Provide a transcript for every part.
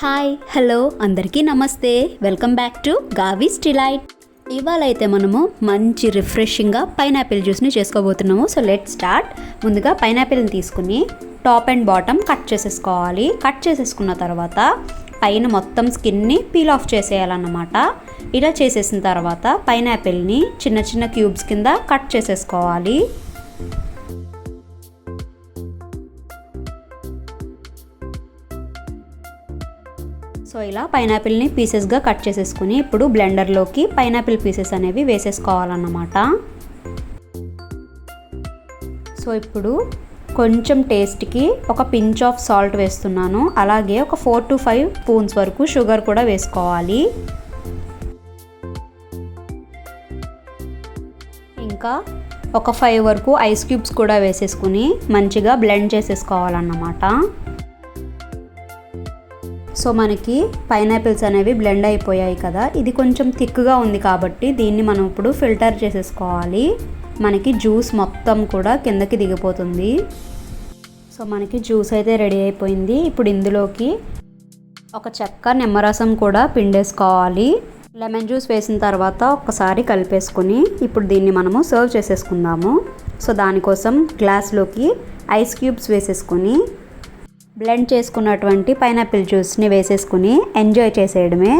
Hi hello అందరికీ నమస్తే. Welcome back to Gavis delight ఇవాళ అయితే మనము మంచి రిఫ్రెషింగ్గా పైనాపిల్ జ్యూస్ని చేసుకోబోతున్నాము. So let start. ముందుగా పైనాపిల్ని తీసుకుని టాప్ అండ్ బాటమ్ కట్ చేసేసుకోవాలి. కట్ చేసేసుకున్న తర్వాత పైన మొత్తం స్కిన్ని పీల్ ఆఫ్ చేసేయాలన్నమాట. ఇలా చేసేసిన తర్వాత పైనాపిల్ని చిన్న చిన్న క్యూబ్స్ కింద కట్ చేసేసుకోవాలి. సో ఇలా పైనాపిల్ని పీసెస్గా కట్ చేసేసుకుని ఇప్పుడు బ్లెండర్లోకి పైనాపిల్ పీసెస్ అనేవి వేసేసుకోవాలన్నమాట. సో ఇప్పుడు కొంచెం టేస్ట్కి ఒక పించ్ ఆఫ్ సాల్ట్ వేస్తున్నాను. అలాగే ఒక ఫోర్ టు ఫైవ్ స్పూన్స్ వరకు షుగర్ కూడా వేసుకోవాలి. ఇంకా ఒక ఫైవ్ వరకు ఐస్ క్యూబ్స్ కూడా వేసేసుకుని మంచిగా బ్లెండ్ చేసేసుకోవాలన్నమాట. సో మనకి పైనాపిల్స్ అనేవి బ్లెండ్ అయిపోయాయి కదా. ఇది కొంచెం థిక్గా ఉంది కాబట్టి దీన్ని మనం ఇప్పుడు ఫిల్టర్ చేసేసుకోవాలి. మనకి జ్యూస్ మొత్తం కూడా కిందకి దిగిపోతుంది. సో మనకి జ్యూస్ అయితే రెడీ అయిపోయింది. ఇప్పుడు ఇందులోకి ఒక చెక్క నిమ్మరసం కూడా పిండేసుకోవాలి. లెమన్ జ్యూస్ వేసిన తర్వాత ఒక్కసారి కలిపేసుకుని ఇప్పుడు దీన్ని మనము సర్వ్ చేసేసుకుందాము. సో దానికోసం గ్లాస్లోకి ఐస్ క్యూబ్స్ వేసేసుకొని బ్లెండ్ చేసుకున్నటువంటి పైనాపిల్ జ్యూస్ని వేసేసుకుని ఎంజాయ్ చేసేయడమే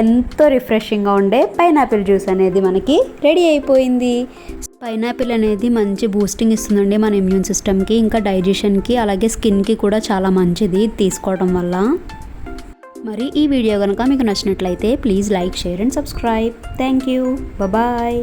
ఎంతో రిఫ్రెషింగ్గా ఉండే పైనాపిల్ జ్యూస్ అనేది మనకి రెడీ అయిపోయింది. పైనాపిల్ అనేది మంచి బూస్టింగ్ ఇస్తుందండి మన ఇమ్యూన్ సిస్టమ్కి ఇంకా డైజెషన్కి అలాగే స్కిన్కి కూడా చాలా మంచిది తీసుకోవడం వల్ల. మరి ఈ వీడియో కనుక మీకు నచ్చినట్లయితే please like share and subscribe. Thank you. Bye